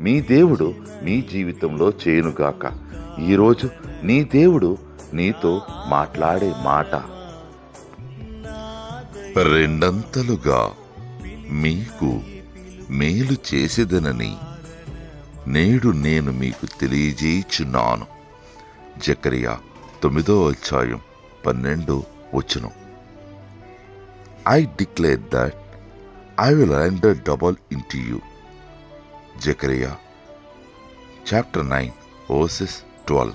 మీ దేవుడు మీ జీవితంలో చేయనుగాక. ఈరోజు నీ దేవుడు నీతో మాట్లాడే మాట. రెండంతలుగా మీకు మేలు చేసేదనని నేడు నేను మీకు తెలియజేయుచున్నాను. జకరియా తొమ్మిదో అధ్యాయం పన్నెండో వచనం. I declare that I will render double in to you Zechariah chapter nine ఓసెస్ twelve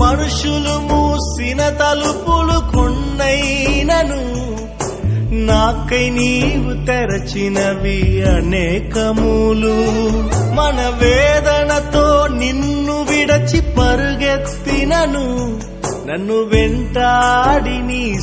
మనుషులు మూసిన తలుపులు కొన్నైనను నాకై నీవు తెరచినవి అనేకములు. మన వేదనతో నిన్ను విడచి పరుగెత్తినను నన్ను వెంటాడి నీ